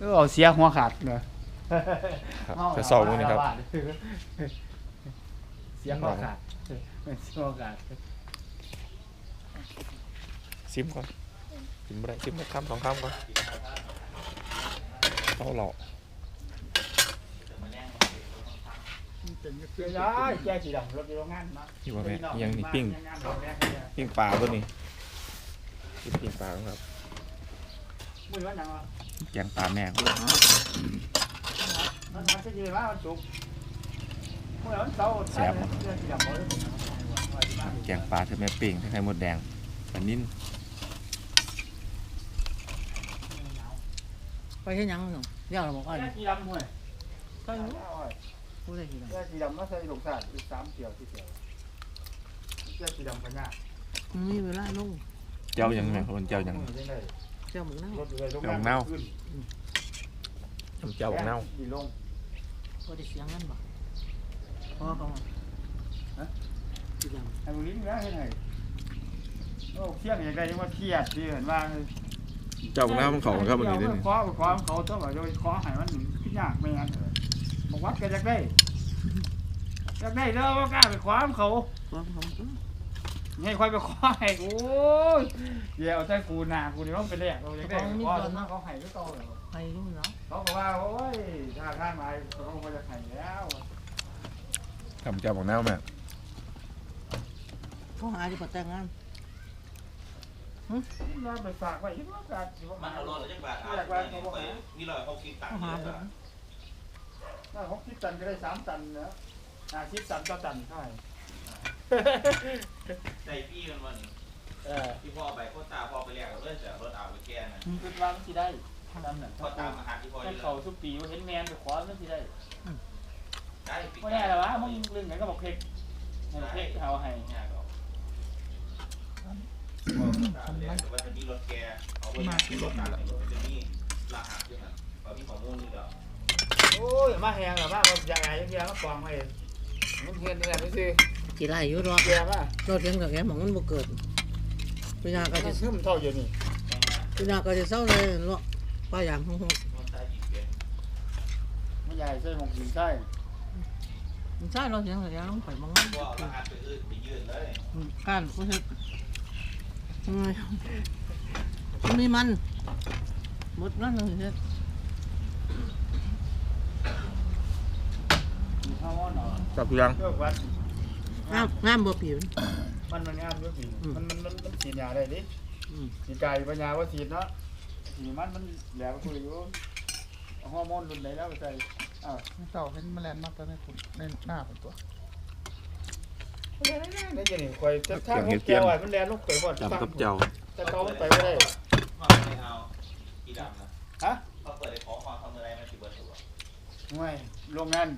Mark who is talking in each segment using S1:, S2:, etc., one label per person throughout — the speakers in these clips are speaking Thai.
S1: เออเอาเสียหัวขาดเนอะ
S2: ครับ
S1: เมา
S2: จะสอบมื้อนี้ครับ
S1: เสียหัวขาดเสียหัวขาด
S2: ซิมก่อนซิมบ่ได้ซิมสักคำสองคำก่อนเอาเหล่า
S1: เสียย้ายแกสีดำรถอยู่โรงงานมา
S2: ที่ว่าแม่อิหยังนี่ปิ้งปิ้งปลาตัวนี้ปิ้งปิ้งปลาครับ
S1: มือวันยังวะ
S2: แกงปลาแม่ครับ
S1: มันทำจะยืนว่ามันสุกเมื่อวันเสาร์เสื้อสีดำบ่ได้ผมนะ
S2: แกงปลาใช่ไหมปิ้งใส่หมดแดงปลานิ่น
S3: ไปเฮ็ดหยังหนูเดี๋ยวเราบอกว่า
S1: แกสีดำห่วย
S3: ก็รู้ผู้ใดที่
S1: แกสีดำมาใส่ลูกสาดอีกสามเกี่ยวที่เกี่ยวแกสีดำพญา
S3: มันมีเวลาลง
S2: เจ้ายังไงคนเจ้ายัง
S3: เจ้าหมูนั่ง
S1: รถอยู่เลย
S2: เจ้าเน่าเจ้าบักเน่า
S1: ดีลง
S3: ก็ได้เสียงกันบ่พ่อเขาสีด
S1: ไอ้บุลิ้นนะเห็นไงโอ้เครียดอย่างไรยังว่าเครียดที่เห็นว่า
S2: เจ้าหน้ามันเขาครับวันนี้ด้วยนี่
S1: คว้าคว้าเขาต้องแบบจะคว้าหายมันขึ้นยากไม่งั้นเลยบอกว่าแกอยากได้อยากได้เด้อว่ากล้าไปคว้าเขาำ
S3: พ่อเขาก็
S1: ให้ควายไปคว้าให้โอ้ยเดี๋ยวใจกูหนากูนี่ต้องไปแลกเราอยากได้คว้าเขาให้ก็โตเลย
S3: ไปรู้เนาะ
S1: เขาบอกว่าโอ้ยถ้าข้างไหนเขาก็จะให้แล้ว
S2: ทำเจ้าบักเน่าแม่
S3: เขาหาที่ปัจจัยงาน
S1: เราไปฝากไว้ที่ว่าการ
S4: มันเอารถจักบาทอะมีร้อยหกสิบตัง
S3: เขา
S4: ค์
S3: หา
S4: เย
S3: บ่
S4: อะ
S1: ถ้าหกสิบตันก็ได้สามตันนะห้าสิบตันก็ตันใช่
S4: ใจพี่มันวัน
S1: เออ
S4: ที่พ่อไปพ่อตาพ่อไปเรียกเรื่องจะรถเอาไปแก้นะ
S1: คือวางที่ได้ตามนั้น
S4: พ่อตามาหาที่พ่อ
S1: ถ้า
S4: เย
S1: เขา
S4: อะ
S1: ทุกปีว่าเห็นแมนไปขอมันที่ได้
S4: ได้ปิด
S1: ไม่แน่หรอวะมึงลึงไหนก็บอกเพกเพกเอาให้
S4: เนี่ยก็พ่อตาเรียกว่าจะมีรถแกเอาไปที่รถตาในรถจะมีรหัสด้วยนะตอนนี้ข้อมูลนี่ก็
S1: โอ้ยมาแหงหรอมาอย่างไรอย่างเงี้ยมากองให้มันเพี้ยนนี่แหละไม่ซื้อ
S3: กี่ไร่อยู่รอ
S1: เพี้ยนป่ะ
S3: รถเลี้ยงกับแกหมองมันบ่เกิดพี่นาก็
S1: ก็
S3: จะ
S1: จะซึมเท่าอยู่นี่
S4: แข่งนะ
S3: พี่นาก็จะเศร้าเลยลวกป้าอย่างหง
S4: รถตาหยิบเกิน
S1: ไม่ใหญ่ใช่หมกหินใช่
S3: ๆใช่เราเลี้ยงกับแกต้องไปมอง
S4: พ่อเอารหัสไปอื่นไปยื่นเลย
S3: การผู้เฮ็ดมันมีมันหมดนั่นเลยเฮ็ด
S1: ข้าวอ้อนหรอ
S2: จับยัง
S1: เลือกวัด
S3: งามงามบ่ผิว
S1: มันมันงามด้วยปีมันมันมันมันฉีดยาได้ดิ
S3: อืม
S1: ฉีดไก่ปัญญาว่าฉีดเนาะฉีดมันมันแหลมคุยอยู่ฮอร์โมนรุ่นไหนแล้วไปใส่อ้าว
S5: เต่าเป็นแมลงมากตอนนี้คุณในหน้าเป็นตัว
S1: นี่นี่นี่คอยจะถ้าพวกแก้วอะมันแลนลูกเขยก่อน
S2: จับกับเจ้า
S1: แต่เขามันไปไม่ได้
S4: พ่อไม่เอากี่ดำนะ
S1: ฮะ
S4: เขาเปิดในของความทำอะไรมาสิบเบอร์ถูก
S1: ไม่โรงงาน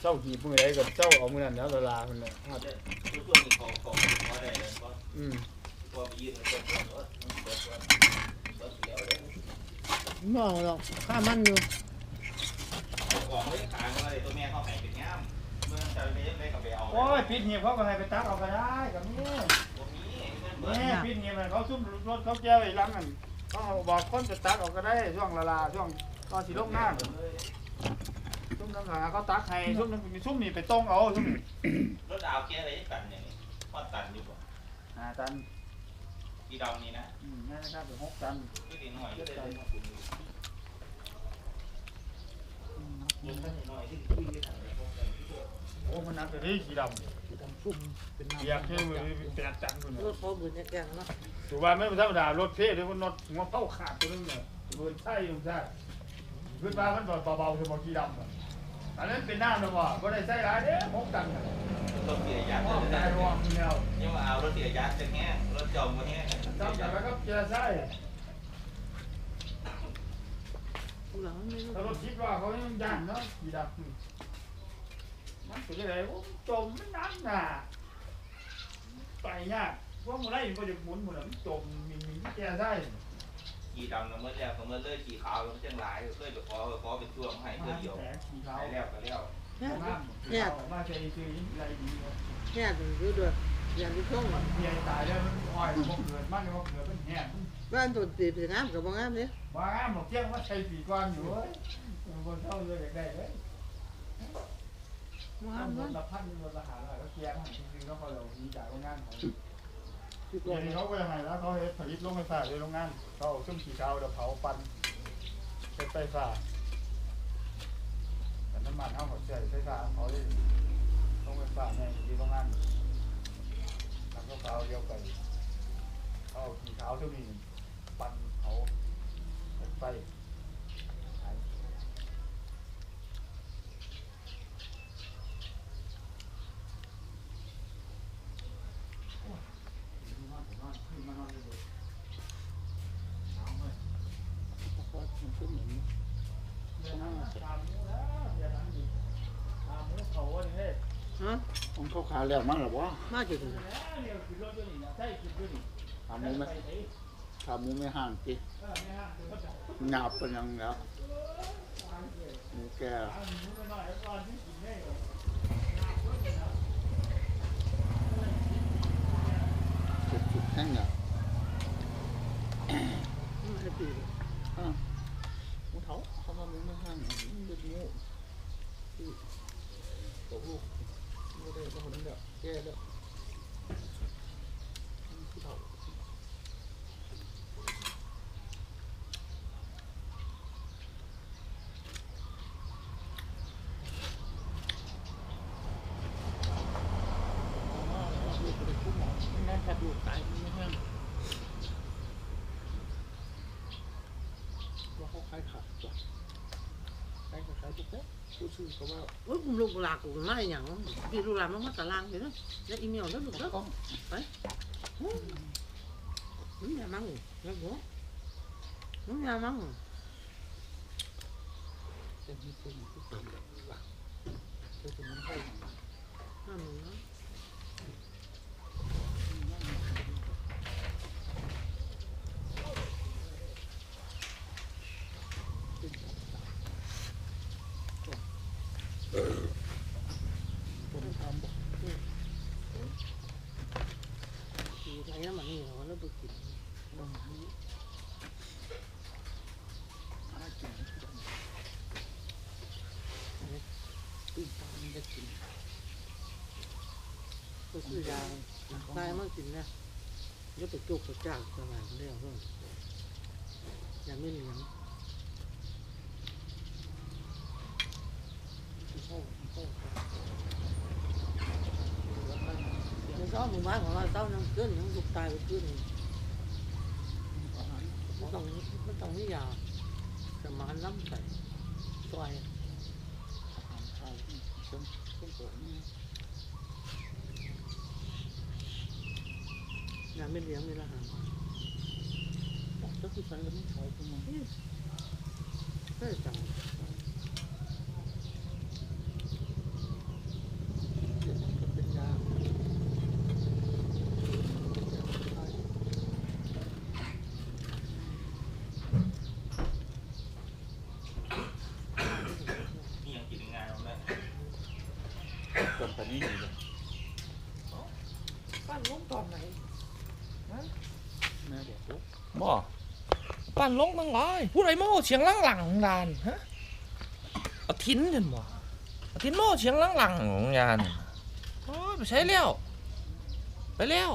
S1: เจ้าหีบมือไหนกับเจ้าเอามือนั่นแล้วเวลามันเลย
S4: ทุกช่วงนี้ของของพอได้เลยก็
S1: อืม
S4: พอไปยืนในต้นรถรถรถรถเขียวเลย
S3: บ่เอาหรอกข้ามันอยู่
S4: บอกไม่ขายอะไรตัวแม่เขาให้เป็นง่ามเมื่อจะไปได้กับไปเอา
S1: โอ้ยปิดหีบเขาก็ให้ไปตักเอาก็ได้กับนี่
S4: ตัวนี้เบิร์
S1: นี่ปิดหีบเขาซุ่มรถเขาแก้วไอ้ลังนั่นเขาบอกคนจะตักเอาก็ได้ช่วงละลาช่วงตอนสีลงหน้าซุ่ม น้ำหาเขาตักให้ซุ่มมีซุ่มนี่ไปต้งเอาซุ่ม
S4: รถดาวแกอะไรกันอย่างนี้พอตันอยู่ป่ะ
S1: อ่าตัน
S4: ปีดำนี่นะ
S1: อืมนั่นนะครับเป็นหกตัน
S4: ไม่ได้หน่อยก็ได้เลยคุณยังแค่หน่อยที่คุยกัน
S1: โอ้มันนักเลยสีดำ
S5: ดำซุ่มเป็นน้ำ
S1: เรียกให้มือแปดตันคน
S3: ร
S1: เนี่ย
S3: ถเขาบืนแกงเนาะ
S1: ถือว่าไม่ธรรมดารถเพ่เลยมันรถหัวเป้าขาดตัวนึงเนี่ยเบิร์นใช่ยังใช่ขึ้นมามันเบาๆคือบอกสีดำ อะอันนั้นเป็นน้ำนะว่ะก็ได้ใส่ร้ายเด้หกตันอะ
S4: รถเสียยักษ์
S1: มองใจรวมคนเดียว
S4: ยังมาเอารถเสียยักษ์จะแห้งรถจอมก็แห้ง
S1: จำแต่แล้วก็เจอใช่
S3: ผู้หลังไม่รู้
S1: ถ้ารถคิดว่าเขายังยันเนาะสีดำมันเป็นอะไรโอ้จมไม่นั้นน่ะไปยากพวกมันไล่มันก็จะหมุนหมุนมันจมมีมีแกใช่
S4: ขี่ดำแล้วเมื่อแล้วเมื่อเลยขี่ขาวแล้วมันจังหลายเคยไปขอขอเป็นช่วงให้เพื่อเดียว
S1: แผลขี่เขา
S4: ให้แล้วก็แล้ว
S3: แค่
S1: น้ำเนี่ยมาใจคืออะไรดี
S3: แค่อยู่ด้วยอย่างที่ช่วง
S1: เมียตายแล้วมันอ่อยมันเกิดมันมันเกิดมันแห้ง
S3: บ้านตัวตีเป็นงามกับบ่งามเด้
S1: ว่างามหมกเกี้ยงว่าใช้ปีก่อนอยู่เว้ยบนเท่าเรืออยากได้เลย
S3: บ่
S1: ห้างา
S3: ม
S1: บ
S3: เนาะ
S1: นละพันบนละหาร้อยก็เกี้ยงหันจริงๆแล้วพอเรามีจากโรงงานเขา
S3: คือ
S1: เดี๋ยวนี้เขาไปยังไงแล้วเขาเฮ็ดผลิตโรงไฟฟ้าในโรงงานเขาเอาซุ่มขี้เกาเดี๋ยวเผาปั่นเป็นไฟฟ้าแต่น้ำมันเอาหมดเฉยไฟฟ้าเขาเลยโรงไฟฟ้าในี่ยที่โรงงานทำเขาเอาเดียวไปเขาเอาขี้เกาซุ่มนี้ปั่นเขาเป็นไฟขาย
S5: มันขึ้นเหมือน
S1: เดี๋ยวนะถามหมูนะเดี๋ยวนะดิถามหมูเขาว่านี่เฮ้ย
S3: ฮะ
S5: ของ เขาขาแล้วมั้งหรอวะ
S3: มาจุด
S1: เดี๋ยวนะเดี๋ยวขึ้นรถด้วยนี่นะใช่ขึ้นด้วยนี่
S5: ขาหมูไม่
S1: ไปไหน
S5: ขาหมูไม่ห่างจี
S1: เออไม่ห้ามเดี๋ยวเขาจะ
S5: หยาบเป็นยังแล้วหมูแก่
S1: ถามหมูไปหน่อยแล้วก่อนที่กินได้เหรอ
S5: จุดจุดแห้งเนี่ย
S3: มาได้ปี
S5: อะหมูเถาเขามาหมูไม่ห่างมันเป็นหมูที่ตกลูก ไม่ได้ก็คนนั้นเดียวแก่แล้วผู้เฒ่า
S3: นั่นถ้าดูตายไม่ห้ง
S5: ว่าเขาขายขาดจ้ะขายก็ขายทุก แล้วผู้ซื้อเขาว่า
S3: โอ้ยผมลูกหลากกูมาอหย่างพี่ลูกหลานมันมาตารางเห็นไหมแล้วอีเมลแล้วลูก
S5: ต้
S3: แล้
S5: อ
S3: ว
S5: ง
S3: มันอย่ามั่งแล้วหัวมันอย่ามั่ง
S5: เป็นที่เป็นที่เป็นหลักเป็นมันให้
S3: นั่นนะ
S5: ผมทำบอก
S3: ทีไทยมันนี่เราแล้วไป กิน
S5: ว่ามันหากินตื่นตามันจะกิน
S3: ก็คือยาตายมากินนะแล้วไปจุกไปจ้างสบายเรื่องเรื่องยาไม่เหลี้ยง
S5: ที่ เข้าเข้า
S3: ในซ้อมหมู่บ้านของเราเต้านั่งขึ้นยังลูกตายไปขึ้น
S5: อาหาร
S3: มันต้องมันต้องนี่ยาสมานล้ำใส่ซอย
S5: อาหารไทยเครื่องเครื่องเปิดนี่
S3: อย่าไม่เลี้ยงไม่ละหาง
S5: ก็คือใช้แล้วไม่ใช้ขึ้นมา
S3: ก็จัง
S5: เดี๋ยวมันก็เป็นยา
S4: นี่ยังกินง่ายเอาเลย
S5: เกินไปนี่เลย
S3: ปั้นลงตอนไหน
S5: แม่บอกว่า
S2: บ่ ปั่นลงมังลอยผู้ใดโม่เสียงหลังหลังยานฮะเอาทิ้นกันบ่เอาทิ้นโม่เสียงหลังของยานโอ้ยไปใช้แล้วไปแล้ว